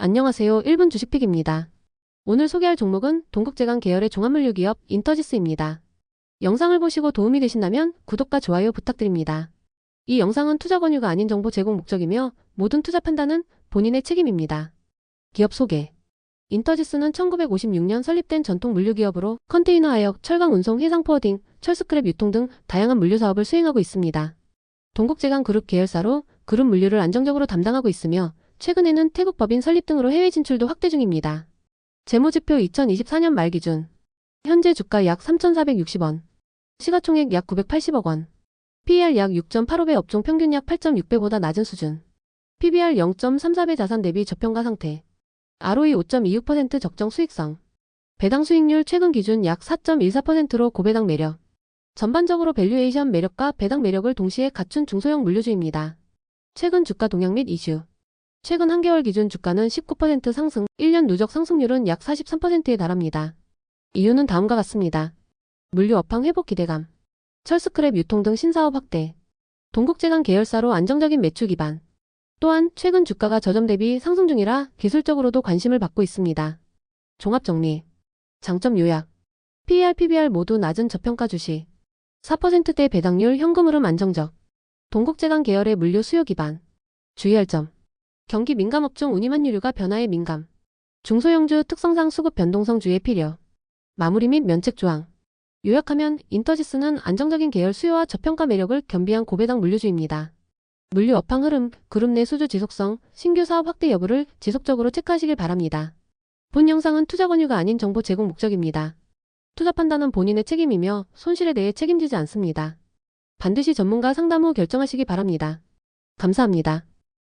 안녕하세요. 1분 주식픽입니다. 오늘 소개할 종목은 동국제강 계열의 종합물류 기업 인터지스입니다. 영상을 보시고 도움이 되신다면 구독과 좋아요 부탁드립니다. 이 영상은 투자 권유가 아닌 정보 제공 목적이며 모든 투자 판단은 본인의 책임입니다. 기업 소개 인터지스는 1956년 설립된 전통 물류 기업으로 컨테이너 하역, 철강 운송, 해상 포워딩, 철스크랩 유통 등 다양한 물류 사업을 수행하고 있습니다. 동국제강 그룹 계열사로 그룹 물류를 안정적으로 담당하고 있으며 최근에는 태국 법인 설립 등으로 해외 진출도 확대 중입니다. 재무지표 2024년 말 기준. 현재 주가 약 3,460원, 시가총액 약 980억 원, PER 약 6.85배 업종 평균 약 8.6배보다 낮은 수준, PBR 0.34배 자산 대비 저평가 상태, ROE 5.26% 적정 수익성, 배당 수익률 최근 기준 약 4.14%로 고배당 매력, 전반적으로 밸류에이션 매력과 배당 매력을 동시에 갖춘 중소형 물류주입니다. 최근 주가 동향 및 이슈 최근 한 개월 기준 주가는 19% 상승, 1년 누적 상승률은 약 43%에 달합니다. 이유는 다음과 같습니다. 물류 업황 회복 기대감, 철스크랩 유통 등 신사업 확대, 동국제강 계열사로 안정적인 매출 기반, 또한 최근 주가가 저점 대비 상승 중이라 기술적으로도 관심을 받고 있습니다. 종합 정리, 장점 요약, PER, PBR 모두 낮은 저평가 주식, 4%대 배당률 현금 흐름 안정적, 동국제강 계열의 물류 수요 기반, 주의할 점, 경기 민감업종 운임환율류가 변화에 민감. 중소형주 특성상 수급 변동성 주의 필요. 마무리 및 면책 조항. 요약하면 인터지스는 안정적인 계열 수요와 저평가 매력을 겸비한 고배당 물류주입니다. 물류 업황 흐름, 그룹 내 수주 지속성, 신규 사업 확대 여부를 지속적으로 체크하시길 바랍니다. 본 영상은 투자 권유가 아닌 정보 제공 목적입니다. 투자 판단은 본인의 책임이며 손실에 대해 책임지지 않습니다. 반드시 전문가 상담 후 결정하시기 바랍니다. 감사합니다.